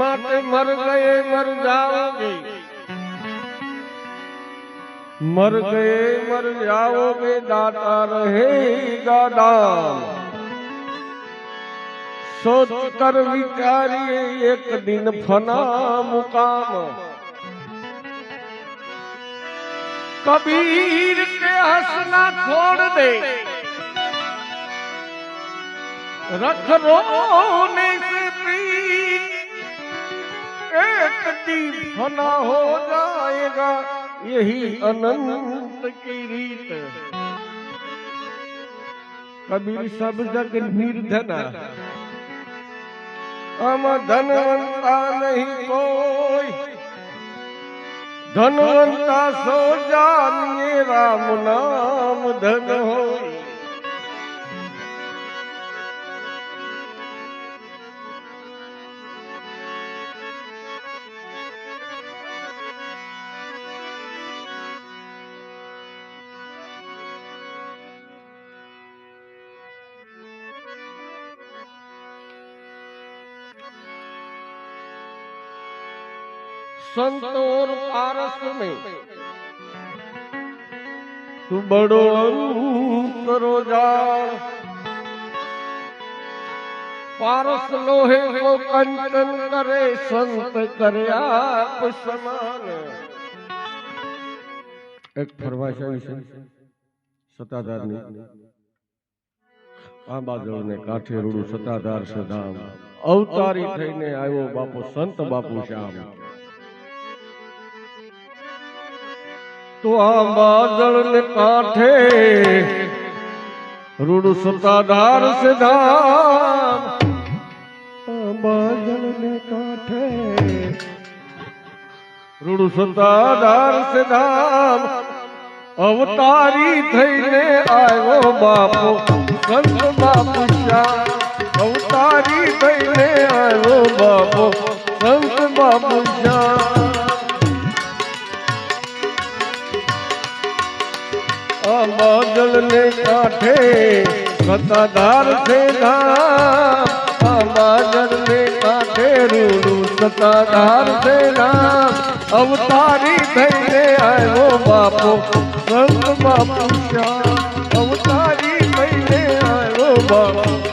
माते मर गए, मर जाओगे। मर गए, मर जाओगे, दाता रहेगा दाम सोच कर विचारिए, एक दिन फना मुकाम। कबीर के हंसना छोड़ दे। रख रोने से पीठ एक दिन फना हो जाएगा यही अनंत की रीत कबीर सब जग निर्धना हम धनवंता नहीं कोई धनवंता सो जानिए राम नाम धन होई संत और पारस में तू बड़ो करो जान पारस लोहे को कंचन करे संत करे आप समान એક ફરમાઈશ આવી છે સતાધારની આ બાજુને કાંઠે રૂડું સતાધાર સધામ અવતારી થઈને આવ્યો બાપુ સંત બાપુ શ્યામ તો આ બાદળ ને કાંઠે રૂડ સતાધાર છે ધામ બાદળ ને કાંઠે રૂડ સતાધાર છે ધામ અવતારી થઈને આવ્યો બાપો, સંત બાપુ શ્યામ અવતારી થઈને આવ્યો બાપો, સંત બાપુ આ બાદલ ને કાંઠે સતાધાર છે નામ આ બાદલ ને કાંઠે રૂડું સતાધાર છે નામ અવતારી થઈને આવ્યો બાપો, સંત બાપુ શ્યામ. અવતારી થઈને આવ્યો બાપો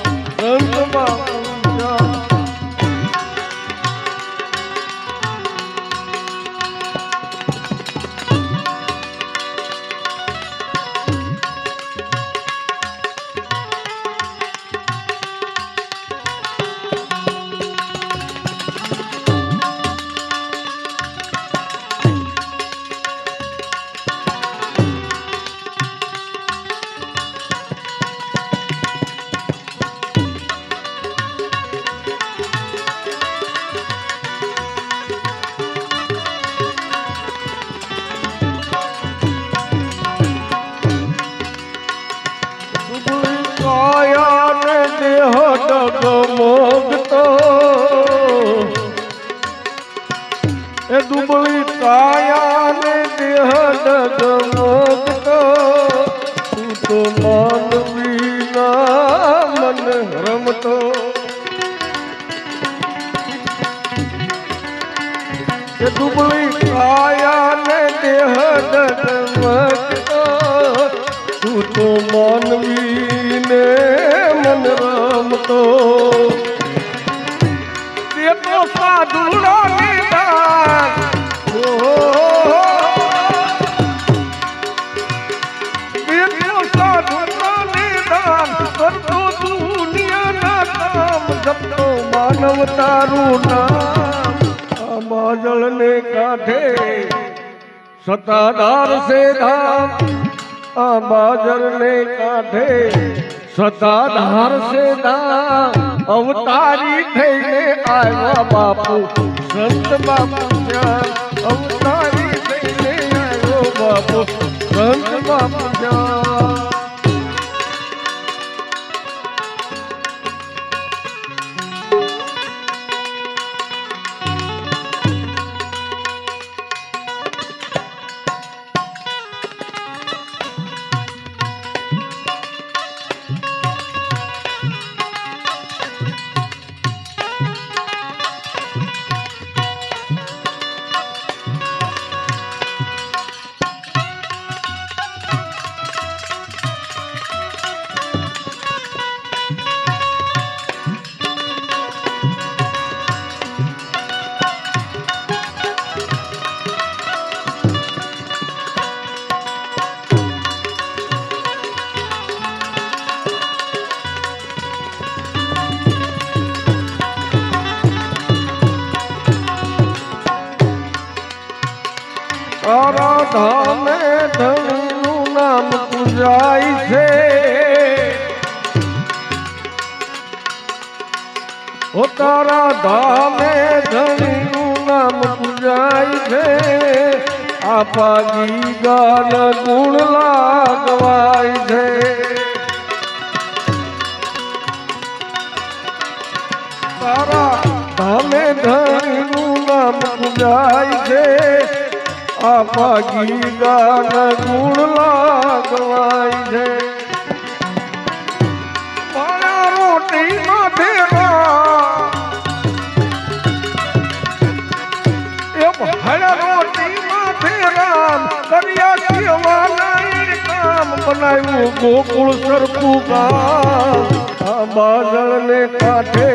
તું માનવીના મન રમતો. દુબળી કાયા ને દેહ ડગમગતો તું તો માનવીને મન રમતો? માનવ તારું નામ આ બાદળને કાંઠે સતાદાર સે ધામ આ બાજર ને કાંઠે સતાધાર સે ધામ, અવતારી થઈને આવ્યા બાપુ. સંત બાપુ અવતારી થઈને આવ્યો બાપુ. સંત બાપુ જ્યાં ધામે ધણીનું નામ પૂજાય છે. આપાજી ગાન ગુણ લાગવાય છે. તારા ધામે ધણીનું નામ પૂજાય છે. આપાજી ગાન ગુણ લાગવાય છે. ગોકુળ સરખું ગામ આ બાદળ ને કાંઠે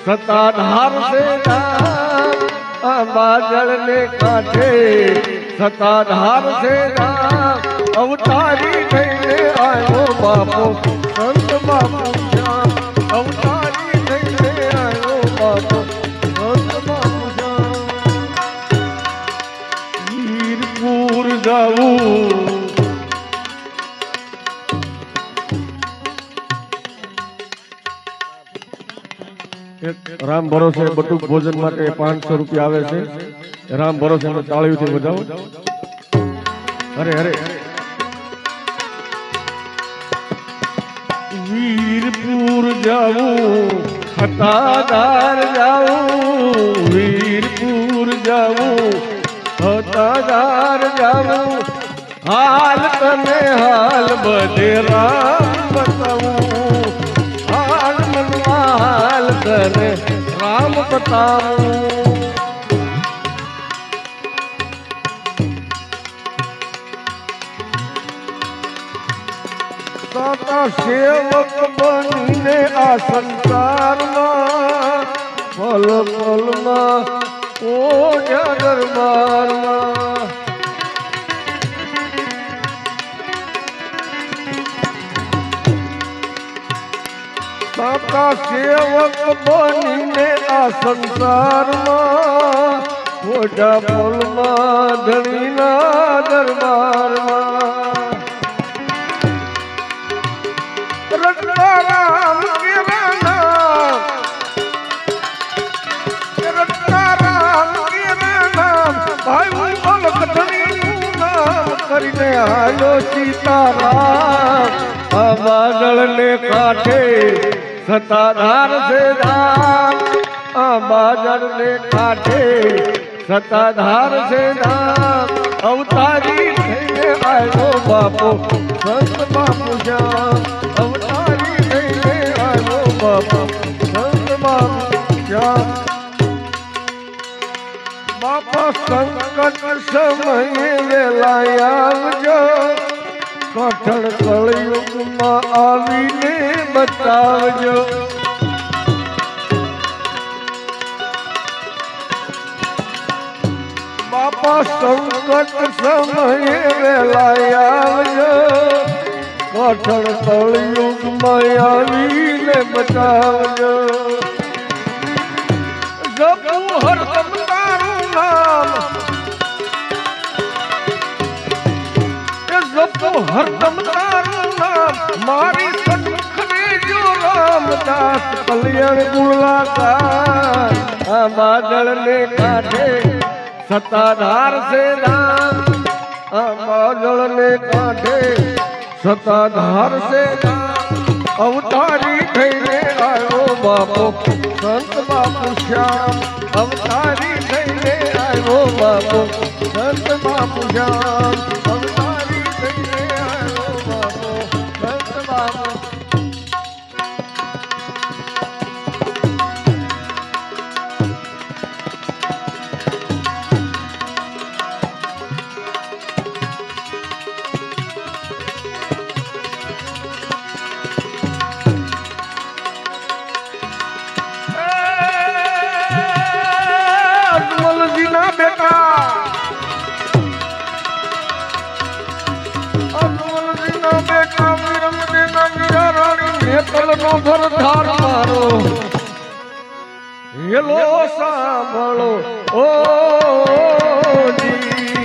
સતાધાર છે રામ આ બાદળ ને કાંઠે સતાધાર છે રામ અવતારી થઈને આવ્યો બાપો સંત બાપુ ભરોસે બટુક ભોજન માટે પાંચસો રૂપિયા આવે છે. રામ ભરોસે તાળીઓથી બધાઓ અરે અરે. વીરપુર જાવું હતાદાર જાવું વીરપુર જાવું હતાદાર જાવું હાલ તને હાલ બધે રામ બતાવું. હાલ મનમાં હાલ તને રામ બતાવું તાતા સેવક બનીને આ સંસારમાં પલ પલમાં ઓ દરબારમાં. દાતા સેવક બનીને આ સંસારમાં ઓજા પલમાં ધણીના દરબારમાં રત્નારામ કેરા નામ રત્નારામ કેરા નામ ભાઈ બોલ કથણીનું નામ કરીને આયો સીતારામ આ બાદળ ને કાંઠે સતાધાર છે ધામ બાદળ ને કાઢે સતાધાર છે ધામ. અવતારી થઈને આવ્યો બાપો, સંત બાપુ શ્યામ. અવતારી થઈને આવ્યો બાપો, સંત બાપુ શ્યામ. બાપા સંકટ સમયે વેલા આવજો કઠણ કળયુગમાં આવીને બતાવજો. બાપા સંકટ સમયે વેલા આવજો. કઠણ કળયુગમાં આવીને બતાવજો. જપું હરદમ હરદમ તારું નામ મારી સન્મુખ ને જો રામદાસ કલ્યાણ ગુલાકાર આ બાદળ ને કાંઠે સતાધાર છે રામ આ બાદળ ને કાંઠે સતાધાર છે રામ અવતારી થઈને આવ્યો બાપો સંત બાપુ શ્યામ અવતારી થઈને આવ્યો બાપો સંત બાપુ શ્યામ રાણી નો ભરધાર મારો. હેલો સાંભળો. ઓ જી.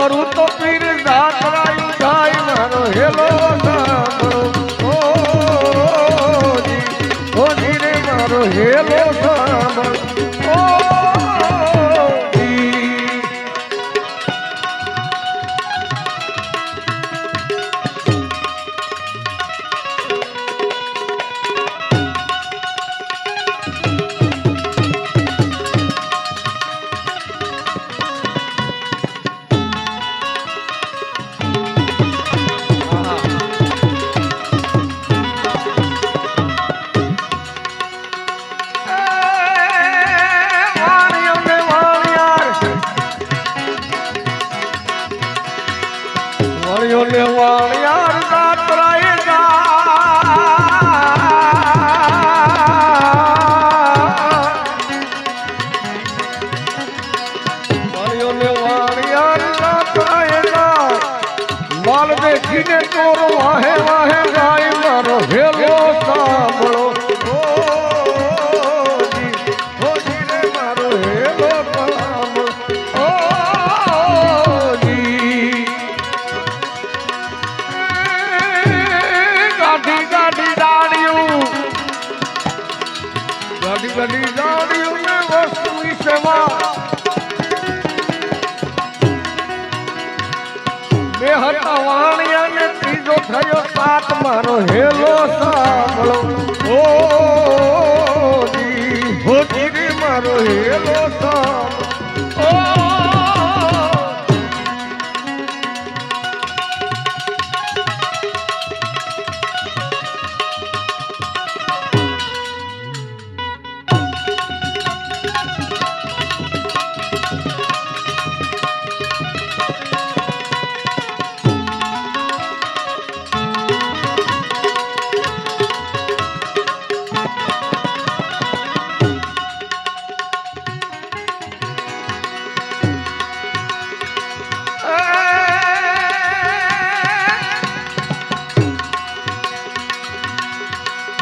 કરું તો પીર ધાકરાયું થાય મારો હેલો બે હતા વાણિયા ને ત્રીજો થયો સાત. મારો હેલો સાંભળો. ઓ મારો હેલો સાંભળો.